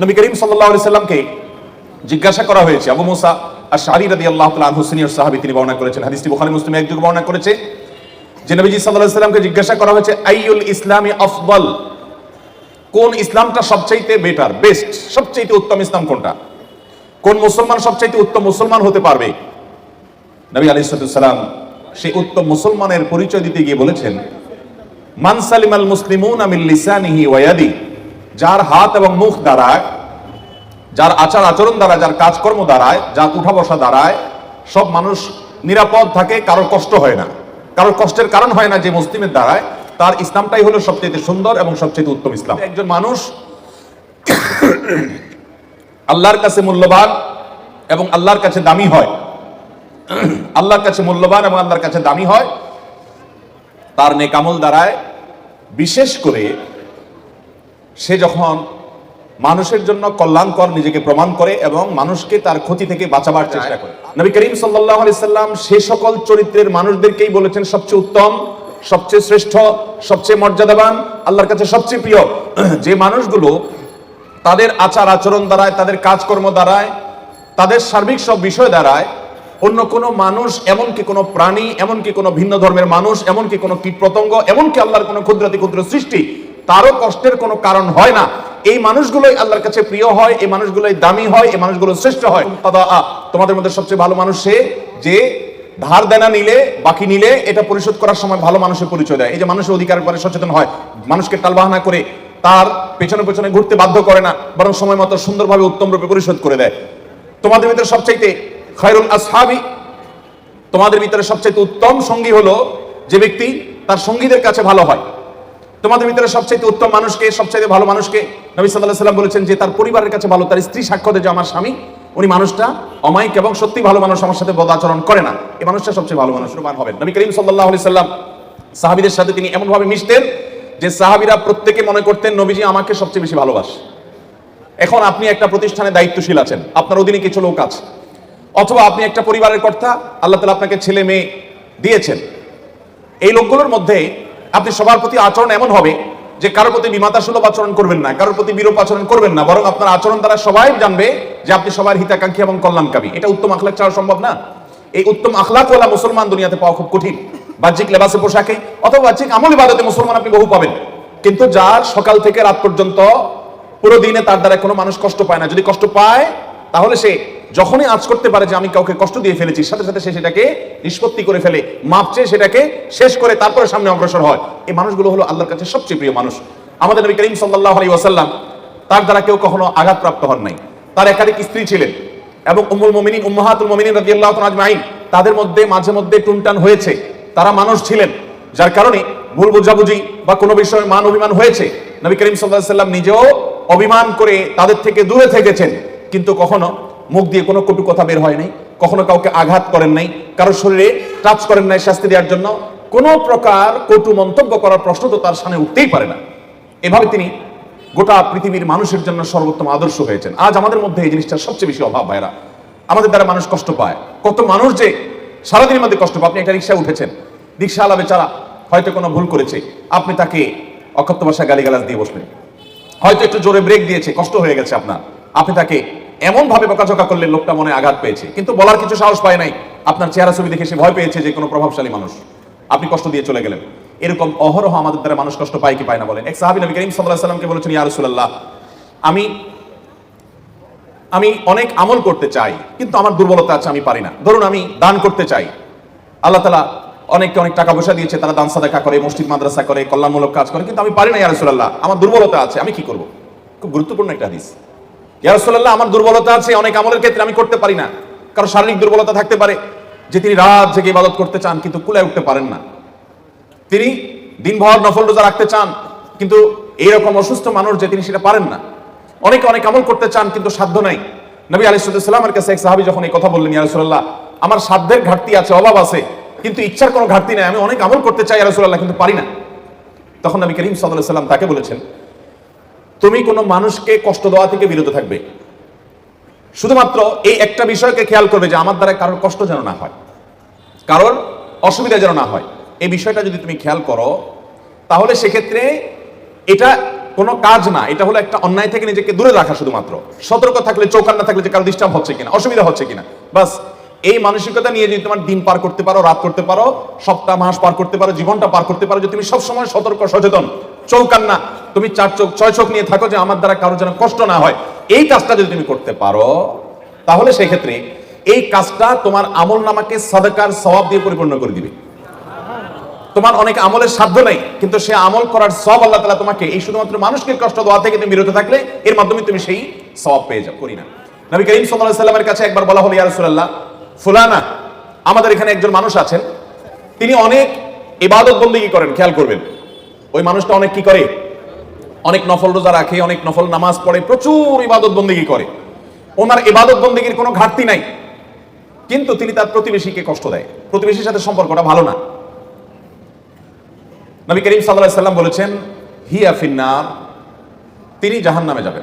নবী করিম সাল্লামকে জিজ্ঞাসা করা হয়েছে। আবু মুসা আর শারি রাদি আল্লাহ তালা আনহু সিনিয়র সাহাবি, তিনি বর্ণনা করেছেন। হাদিসটি বুখারী, মুসলিম একযোগে বর্ণনা করেছে। যে নবীজি আলাইহি সাল্লামকে জিজ্ঞাসা করা হয়েছে, আইয়ুল ইসলামি আফদল? কোন ইসলামটা সবচাইতে বেটার বেস্ট সবচাইতে উত্তম ইসলাম কোনটা? কোন মুসলমান সবচাইতে উত্তম মুসলমান হতে পারবে? নবী আলাইহিস সালাম সেই উত্তম মুসলমানের পরিচয় দিতে গিয়ে বলেছেন মানসালিমাল মুসলিমুন আমিল লিসানিহি ওয়াদি যার হাত এবং মুখ দ্বারায়, যার আচার আচরণ দ্বারা যার কাজকর্ম দ্বারায়, যার উঠা বসা দ্বারায়, সব মানুষ নিরাপদ থাকে কারোর কষ্ট হয় না। কারোর কষ্টের কারণ হয় না যে মুসলিমের দ্বারায়। তার ইসলামটাই হলো সবচেয়ে সুন্দর এবং সবচেয়ে উত্তম ইসলাম। একজন মানুষ আল্লাহর কাছে মূল্যবান এবং আল্লাহর কাছে দামি হয়। আল্লাহর কাছে মূল্যবান এবং আল্লাহর কাছে দামি হয়। তার নেকামল দ্বারায় বিশেষ করে সে যখন মানুষের জন্য কল্যাণকর নিজেকে প্রমাণ করে এবং মানুষকে তার ক্ষতি থেকে বাঁচাবার চেষ্টা করে। নবী করিম আলাইহি সাল্লাম সে সকল চরিত্রের মানুষদেরকেই বলেছেন, সবচেয়ে উত্তম, সবচেয়ে শ্রেষ্ঠ, সবচেয়ে মর্যাদাবান, আল্লাহর কাছে সবচেয়ে প্রিয়। যে মানুষগুলো তাদের আচার আচরণ দ্বারায়, তাদের কাজকর্ম দ্বারায়, তাদের সার্বিক সব বিষয় দ্বারায়, অন্য কোনো মানুষ এমনকি কোনো প্রাণী, এমনকি কোনো ভিন্ন ধর্মের মানুষ, এমনকি কোনো কীট কীটপতঙ্গ, এমনকি আল্লাহর কোনো ক্ষুদ্রাতি ক্ষুদ্র সৃষ্টি তারও কষ্টের কোনো কারণ হয় না। এই মানুষগুলোই আল্লাহর কাছে প্রিয় হয়, এই মানুষগুলোই দামি হয়, এই মানুষগুলো শ্রেষ্ঠ হয়। তোমাদের মধ্যে সবচেয়ে ভালো মানুষ সে যে ধার দেনা নিলে, বাকি নিলে এটা পরিশোধ করার সময় ভালো মানুষের পরিচয় দেয়। এই যে মানুষের অধিকারের পরে সচেতন হয়, মানুষকে টালবাহানা করে তার পেছনে পেছনে ঘুরতে বাধ্য করে না, বরং সময় মতো সুন্দরভাবে, উত্তম রূপে পরিশোধ করে দেয়। তোমাদের ভিতরে সবচাইতে খয়রুল আসহাবি, তোমাদের ভিতরে সবচাইতে উত্তম সঙ্গী হলো যে ব্যক্তি তার সঙ্গীদের কাছে ভালো হয়। তোমাদের ভিতরে সবচাইতে উত্তম মানুষকে, সবচাইতে ভালো মানুষকে নবী সাল্লাহ সাল্লাম বলেছেন যে তার পরিবারের কাছে ভালো, তার স্ত্রী সাক্ষ্য দেয় যে আমার স্বামী, উনি মানুষটা অমায়িক এবং সত্যি ভালো মানুষ, আমার সাথে বদ আচরণ করে না। এই মানুষটা সবচেয়ে ভালো মানুষ, রূপান হবেন। নবী করিম সাল্লাহ আলি সাল্লাম সাহাবিদের সাথে তিনি এমনভাবে মিশতেন যে সাহাবিরা প্রত্যেকে মনে করতেন, নবীজি আমাকে সবচেয়ে বেশি ভালোবাসে। এখন আপনি একটা প্রতিষ্ঠানে দায়িত্বশীল আছেন, আপনার অধীনে কিছু লোক আছে। অথবা আপনি একটা পরিবারের কর্তা, আল্লাহ তালা আপনাকে ছেলে মেয়ে দিয়েছেন। এই লোকগুলোর মধ্যে আপনি সবার প্রতি আচরণ এমন হবে যে কারোর প্রতি বিমাতা সুলভ আচরণ করবেন না, কারোর প্রতি বিরূপ আচরণ করবেন না, বরং আপনার আচরণ দ্বারা সবাই জানবে যে আপনি সবার হিতাকাঙ্ক্ষী এবং কল্যাণকামী। এটা উত্তম আখলাক চাওয়া সম্ভব না। এই উত্তম আখলাকওয়ালা মুসলমান দুনিয়াতে পাওয়া খুব কঠিন। বাহ্যিক লেবাসে পোশাকে অথবা বাহ্যিক আমল ইবাদতে মুসলমান আপনি বহু পাবেন। কিন্তু যার সকাল থেকে রাত পর্যন্ত পুরো দিনে তার দ্বারা কোনো মানুষ কষ্ট পায় না। যদি কষ্ট পায়, তাহলে সে যখনই আজ করতে পারে যে আমি কাউকে কষ্ট দিয়ে ফেলেছি, সাথে সাথে সে সেটাকে নিষ্পত্তি করে ফেলে, মাপ সেটাকে শেষ করে তারপরে সামনে অগ্রসর হয়। এই মানুষগুলো হলো আল্লাহর কাছে সবচেয়ে প্রিয় মানুষ। আমাদের নবী করিম সাল্লাহ আলী ওয়াসাল্লাম তার দ্বারা কেউ কখনো আঘাতপ্রাপ্ত হন নাই। তার একাধিক স্ত্রী ছিলেন এবং উম্মুল মমিনিন, উম্মাহাতুল মমিনিন রাদিয়াল্লাহু তাআলা আজমাইন তাদের মধ্যে মাঝে মধ্যে টুনটান হয়েছে। তারা মানুষ ছিলেন, যার কারণে ভুল বুঝাবুঝি বা কোনো বিষয়ে মান অভিমান হয়েছে। নবী করিম আলাইহি সাল্লাম নিজেও অভিমান করে তাদের থেকে দূরে থেকেছেন, কিন্তু কখনো মুখ দিয়ে কোনো কটু কথা বের হয় নাই, কখনো কাউকে আঘাত করেন নাই কারোর শরীরে টাচ করেন নাই শাস্তি দেওয়ার জন্য, কোনো প্রকার কটু মন্তব্য করার প্রশ্ন তো তার সামনে উঠতেই পারে না। এভাবে তিনি গোটা পৃথিবীর মানুষের জন্য সর্বোত্তম আদর্শ হয়েছেন। আজ আমাদের মধ্যে এই জিনিসটা সবচেয়ে বেশি অভাব ভাইরা আমাদের দ্বারা মানুষ কষ্ট পায়। কত মানুষ যে সারাদিনের মধ্যে কষ্ট পায়। আপনি একটা রিক্সায় উঠেছেন। রিক্সাওয়ালা বেচারা হয়তো কোনো ভুল করেছে, আপনি তাকে অকথ্য ভাষায় গালিগালাজ দিয়ে বসলেন। হয়তো একটু জোরে ব্রেক দিয়েছে, কষ্ট হয়ে গেছে আপনার। আপনি তাকে এমন ভাবে বকাঝকা করলেন লোকটা মনে আঘাত পেয়েছে। কিন্তু বলার কিছু সাহস পায় নাই। আপনার চেহারা ছবি দেখে সে ভয় পেয়েছে যে কোনো প্রভাবশালী মানুষ। আপনি কষ্ট দিয়ে চলে গেলেন। এরকম অহরহ আমাদের দ্বারা মানুষ কষ্ট পায় কি পায় না বলেন? এক সাহাবী নবী করিম আলাইহি সাল্লামকে বলেছেন, ইয়া রাসূলুল্লাহ, আমি আমি অনেক আমল করতে চাই, কিন্তু আমার দুর্বলতা আছে, আমি পারি না। ধরুন আমি দান করতে চাই। আল্লাহ তালা অনেককে অনেক টাকা পয়সা দিয়েছে, তারা দান সাদাকা করে, মসজিদ, মাদ্রাসা করে, কল্যাণমূলক কাজ করে, কিন্তু আমি পারি না ইয়ারসুল্লাহ আমার দুর্বলতা আছে, আমি কি করব? খুব গুরুত্বপূর্ণ একটা হাদিস। ইয়ারসুল্লাহ আমার দুর্বলতা আছে, অনেক আমলের ক্ষেত্রে আমি করতে পারি না। কারণ শারীরিক দুর্বলতা থাকতে পারে, যে তিনি রাত জেগে ইবাদত করতে চান, কিন্তু কুলায় উঠতে পারেন না। তিনি দিনভর নফল রোজা রাখতে চান, কিন্তু এইরকম অসুস্থ মানুষ যে তিনি সেটা পারেন না। অনেকে অনেক আমল করতে চান, কিন্তু সাধ্য নাই। নবী আলিসাল্লামের কাছে এক সাহাবি যখন এই কথা বললেন ইয়ারসুল্লাহ আমার সাধ্যের ঘাটতি আছে, অভাব আছে, কিন্তু ইচ্ছার কোনো ঘাটতি নাই, আমি অনেক আমল করতে চাই ইয়ারসুল্লাহ কিন্তু পারি না। তখন নবী করিম সাল্লাহ সাল্লাম তাকে বলেছেন তুমি কোনো মানুষকে কষ্ট দেওয়া থেকে বিরত থাকবে। শুধুমাত্র এই একটা বিষয়কে খেয়াল করবে যে আমার দ্বারা কারোর কষ্ট যেন না হয়, কারোর অসুবিধা যেন না হয়। এই বিষয়টা যদি তুমি খেয়াল করো, তাহলে সেক্ষেত্রে এটা কোনো কাজ না, এটা হলো একটা অন্যায় থেকে নিজেকে দূরে রাখা শুধুমাত্র। সতর্ক থাকলে চৌকান না থাকলে যে কারও ডিস্টার্ব হচ্ছে কিনা, অসুবিধা হচ্ছে কিনা, বাস এই মানসিকতা নিয়ে যদি তোমার দিন পার করতে পারো, রাত করতে পারো, সপ্তাহ, মাস পার করতে পারো, জীবনটা পার করতে পারো, যে তুমি সবসময় সতর্ক, সচেতন চৌকান না তুমি চার চোখ, ছয় চোখ নিয়ে থাকো যে আমার দ্বারা কারও যেন কষ্ট না হয়। এই কাজটা যদি তুমি করতে পারো, তাহলে সেই ক্ষেত্রে এই কাজটা তোমার আমল নামাকে সাদাকার সওয়াব দিয়ে পরিপূর্ণ করে দিবে। তোমার অনেক আমলের সাধ্য নেই, কিন্তু সে আমল করার সব আল্লাহ তালা তোমাকে এই শুধুমাত্র মানুষকে কষ্ট দেওয়া থেকে তুমি বিরত থাকলে, এর মাধ্যমে তুমি সেই সব পেয়ে যাও, করি না। নবী করিম সাল্লাহ সাল্লামের কাছে একবার বলা হলো ইয়ারসুল্লাহ ফুলানা, আমাদের এখানে একজন মানুষ আছেন। তিনি অনেক ইবাদত বন্দিগি করেন, খেয়াল করবেন। ওই মানুষটা অনেক কি করে? অনেক নফল রোজা রাখে, অনেক নফল নামাজ পড়ে, প্রচুর ইবাদত বন্দিগি করে। ওনার ইবাদত বন্দিগির কোনো ঘাটতি নাই। কিন্তু তিনি তার প্রতিবেশীকে কষ্ট দেয়। প্রতিবেশীর সাথে সম্পর্কটা ভালো না। নবী করিম সাল্লাহ সাল্লাম বলেছেন, হিয়া ফিন্নার তিনি জাহান নামে যাবেন।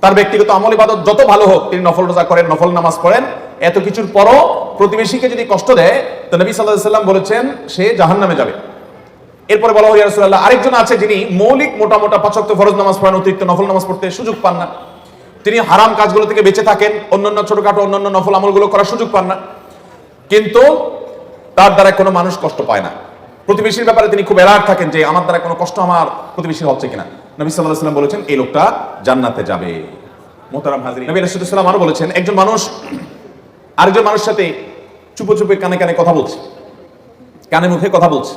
তার ব্যক্তিগত আমল ইবাদত যত ভালো হোক, তিনি নফল রোজা করেন, নফল নামাজ পড়েন, এত কিছুর পরও প্রতিবেশীকে যদি কষ্ট দেয়, তো নবী সাল্লাহ সাল্লাম বলেছেন, সে জাহান নামে যাবে। এরপরে বলা হয় রাসূলুল্লাহ, আরেকজন আছে যিনি মৌলিক মোটা মোটা পাঁচক্ত ফরজ নামাজ পড়েন, অতিরিক্ত নফল নামাজ পড়তে সুযোগ পান না। তিনি হারাম কাজগুলো থেকে বেঁচে থাকেন, অন্যান্য ছোটখাটো, অন্যান্য নফল আমলগুলো করার সুযোগ পান না। কিন্তু তার দ্বারা কোনো মানুষ কষ্ট পায় না। প্রতিবেশীর ব্যাপারে তিনি খুব অ্যালার্ট থাকেন যে আমার দ্বারা কোনো কষ্ট আমার প্রতিবেশীর হচ্ছে কিনা। নবী সাল্লাহ সাল্লাম বলেছেন, এই লোকটা জান্নাতে যাবে। মোতারাম হাজরি নবী রাসূলুল্লাহ আরও বলেছেন, একজন মানুষ আরেকজন মানুষের সাথে চুপো চুপে কানে কানে কথা বলছে, কানে মুখে কথা বলছে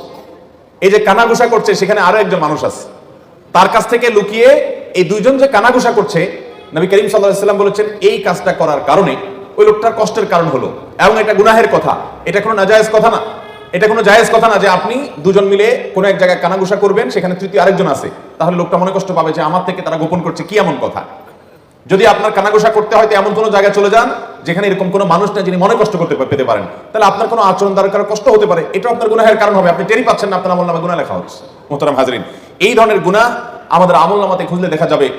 এই যে কানাঘুষা করছে, সেখানে আরও একজন মানুষ আছে। তার কাছ থেকে লুকিয়ে এই দুইজন যে কানাঘুষা করছে, নবী করিম সাল্লাহ সাল্লাম বলেছেন, এই কাজটা করার কারণে ওই লোকটার কষ্টের কারণ হলো। এবং এটা গুনাহের কথা। এটা কোনো নাজায়েজ কথা না। এটা কোনো জায়েজ কথা না যে আপনি দুজন মিলে কোনো এক জায়গায় কানাঘুষা করবেন, সেখানে তৃতীয় আরেকজন আছে। তাহলে লোকটা মনে কষ্ট পাবে যে আমার থেকে তারা গোপন করছে, কি এমন কথা? যদি আপনার কানাঘোষা করতে হয়, তো এমন কোনো জায়গায় চলে যান যেখানে এরকম কোনো মানুষ না যিনি মনে কষ্ট করতে পেতে পারেন। তাহলে আপনার কোনো আচরণ দ্বারা কারও কষ্ট হতে পারে। এটা আপনার গুনাহের কারণ হবে। আপনি টেরি পাচ্ছেন না, আপনার আমল নামে গুণা লেখা হচ্ছে। মোহতারাম হাজরিন, এই ধরনের গুনাহ আমাদের আমল নামাতে খুঁজলে দেখা যাবে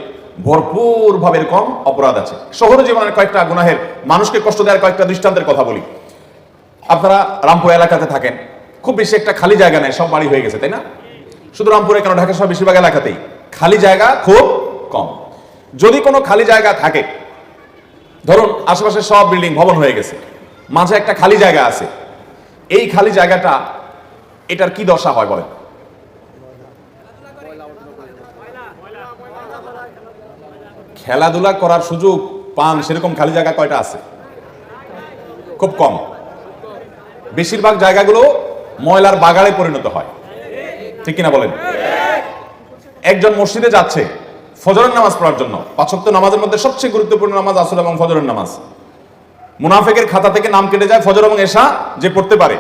ভরপুর ভাবে এরকম অপরাধ আছে। শহর জীবনের কয়েকটা গুনাহের, মানুষকে কষ্ট দেওয়ার কয়েকটা দৃষ্টান্তের কথা বলি। আপনারা রামপুর এলাকাতে থাকেন। খুব বেশি একটা খালি জায়গা নেই, সব বাড়ি হয়ে গেছে, তাই না? শুধু রামপুরে কেন? ঢাকা সব বেশিরভাগ এলাকাতেই। খালি জায়গা খুব কম। যদি কোনো খালি জায়গা থাকে, ধরুন আশেপাশে সব বিল্ডিং ভবন হয়ে গেছে, মাঝে একটা খালি জায়গা আছে, এই খালি জায়গাটা এটার কি দশা হয় বলেন? খেলাধুলা করার সুযোগ পান সেরকম খালি জায়গা কয়টা আছে? খুব কম। বেশিরভাগ জায়গাগুলো ময়লার বাগাড়ে পরিণত হয়। ঠিক কিনা বলেন? একজন মসজিদে যাচ্ছে ফজরের নামাজ পড়ার জন্য। পাঁচক্ত নামাজের মধ্যে সবচেয়ে গুরুত্বপূর্ণ নামাজ আসল এবং ফজরের নামাজ। মুনাফেকের খাতা থেকে নাম কেটে যায় ফজর এবং এশা যে পড়তে পারে।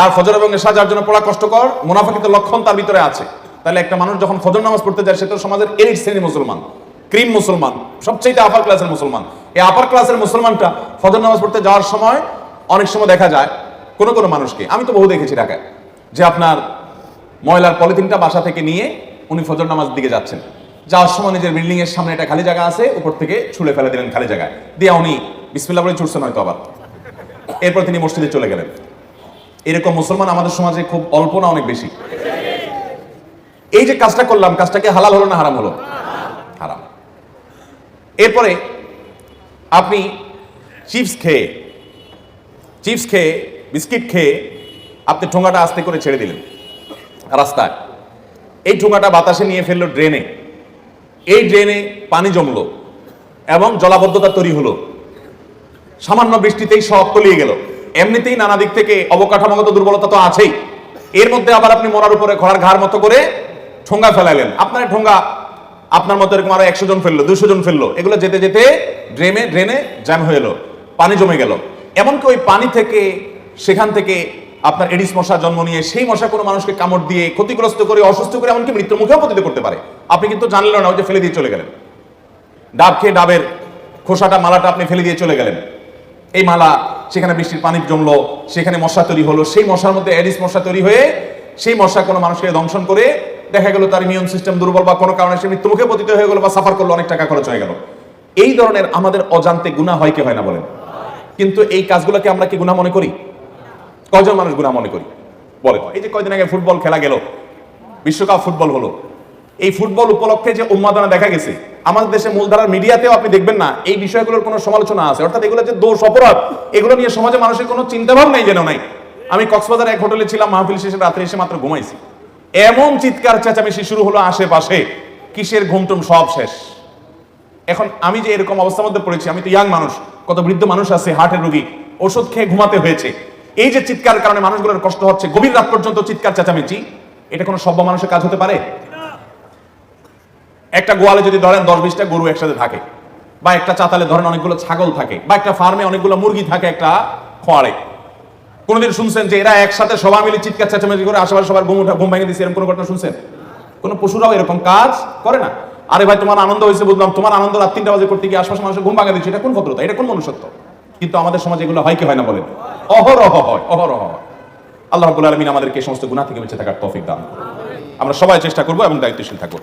আর ফজর এবং এশা যার জন্য পড়া কষ্টকর, মুনাফেকের লক্ষণ তার ভিতরে আছে। তাহলে একটা মানুষ যখন ফজর নামাজ পড়তে যায়, সে তো সমাজের এলিট শ্রেণির মুসলমান, ক্রিম মুসলমান সবচেয়ে আপার ক্লাসের মুসলমান। এই আপার ক্লাসের মুসলমানটা ফজর নামাজ পড়তে যাওয়ার সময় অনেক সময় দেখা যায় কোনো কোনো মানুষকে, আমি তো বহু দেখেছি ঢাকায়, যে আপনার ময়লার পলিথিনটা বাসা থেকে নিয়ে উনি ফজর নামাজ দিকে যাচ্ছেন। যাওয়ার সময় নিজের বিল্ডিং এর সামনে একটা খালি জায়গা আছে, উপর থেকে ছুঁড়ে ফেলে দিলেন খালি জায়গায়। দিয়ে উনি বিসমিল্লা বলে ছুটছেন হয়তো আবার। এরপর তিনি মসজিদে চলে গেলেন। এরকম মুসলমান আমাদের সমাজে খুব অল্প না অনেক বেশি। এই যে কাজটা করলাম, কাজটাকে হালাল হলো না হারাম হলো? হারাম। এরপরে আপনি চিপস খেয়ে চিপস খেয়ে, বিস্কিট খেয়ে আপনি ঠোঙাটা আস্তে করে ছেড়ে দিলেন। রাস্তায়। এই ঠোঙাটা বাতাসে নিয়ে ফেলল ড্রেনে এই ড্রেনে পানি জমলো এবং জলাবদ্ধতা তৈরি হলো। সামান্য বৃষ্টিতেই সব তলিয়ে গেল। এমনিতেই নানা দিক থেকে অবকাঠামোগত দুর্বলতা তো আছেই। এর মধ্যে আবার আপনি মরার উপরে ঘোড়ার ঘাড় মতো করে ঠোঙ্গা ফেলাইলেন আপনার ঠোঙ্গা আপনার মতো এরকম আরও একশো জন ফেলল, দুশো জন ফেলল। এগুলো যেতে যেতে ড্রেনে ড্রেনে জ্যাম হয়ে এলো। পানি জমে গেল। এমনকি ওই পানি থেকে, সেখান থেকে আপনার এডিস মশা জন্ম নিয়ে, সেই মশা কোনো মানুষকে কামড় দিয়ে ক্ষতিগ্রস্ত করে, অসুস্থ করে, এমনকি মৃত্যুর মুখেও পতিত করতে পারে। আপনি কিন্তু জানলেন না, ওই যে ফেলে দিয়ে চলে গেলেন। ডাব খেয়ে ডাবের খোসাটা, মালাটা আপনি ফেলে দিয়ে চলে গেলেন। এই মালা, সেখানে বৃষ্টির পানি জমলো, সেখানে মশা তৈরি হলো, সেই মশার মধ্যে অ্যাডিস মশা তৈরি হয়ে, সেই মশা কোনো মানুষকে দংশন করে, দেখা গেল তার ইমিউন সিস্টেম দুর্বল বা কোনো কারণে সে মৃত্যুমুখে পতিত হয়ে গেলো বা সাফার করল, অনেক টাকা খরচ হয়ে গেল। এই ধরনের আমাদের অজান্তে গুণা হয়, কি হয় না বলেন? কিন্তু এই কাজগুলোকে আমরা কি গুণা মনে করি? কজন মানুষ গুণা মনে করি? বলে এই যে কয়দিন আগে ফুটবল খেলা গেল, বিশ্বকাপ ফুটবল হলো। এই ফুটবল উপলক্ষে যে উন্মাদনা দেখা গেছে, আমাদের দেশে মূলধারার মিডিয়াতেও আপনি দেখবেন না, এই বিষয়গুলোর কোনো সমালোচনা আছে। অর্থাৎ এগুলো যে দোষ অপরাধ, এগুলো নিয়ে সমাজে মানুষের কোনো চিন্তাভাব নেই যেন নাই। আমি কক্সবাজার এক হোটেলে ছিলাম, মাহফিল শেষে রাত্রে এসে মাত্র ঘুমাইছি। এমন চিৎকার চেঁচামেচি শুরু হলো আশেপাশে। কিসের ঘুমটুম সব শেষ। এখন আমি যে এরকম অবস্থার মধ্যে পড়েছি, আমি তো ইয়াং মানুষ, কত বৃদ্ধ মানুষ আছে, হার্টের রোগী, ওষুধ খেয়ে ঘুমাতে হয়েছে। এই যে চিৎকার কারণে মানুষগুলোর কষ্ট হচ্ছে, গভীর রাত পর্যন্ত চিৎকার, চেঁচামেচি, এটা কোনো সভ্য মানুষের কাজ হতে পারে? একটা গোয়ালে যদি ধরেন দশ বিশটা গরু একসাথে থাকে, বা একটা চাতালে ধরেন অনেকগুলো ছাগল থাকে, বা একটা ফার্মে অনেকগুলো মুরগি থাকে একটা খোয়াড়ে কোনোদিন শুনছেন যে এরা একসাথে সবাই মিলে চিৎকার, চেঁচামেচি করে আশেপাশে সবার ঘুম ঘুম ভেঙে দিচ্ছে এরকম কোনো ঘটনা শুনছেন? কোনো পশুরাও এরকম কাজ করে না? আরে ভাই, তোমার আনন্দ হয়েছে, বুঝলাম, তোমার আনন্দ রাত তিনটা বাজে করতে গিয়ে আশপাশে মানুষের ঘুম ভাঙা দিচ্ছে, এটা কোন ভদ্রতা? এটা কোন মনুষ্যত্ব? কিন্তু আমাদের সমাজে এগুলো হয় কি হয় না বলেন? অহরহ হয় অহরহ হয়। আল্লাহ আলামিন আমাদেরকে সমস্ত গুনাহ থেকে বেঁচে থাকার তৌফিক দান আমরা সবাই চেষ্টা করব এবং দায়িত্বশীল থাকব।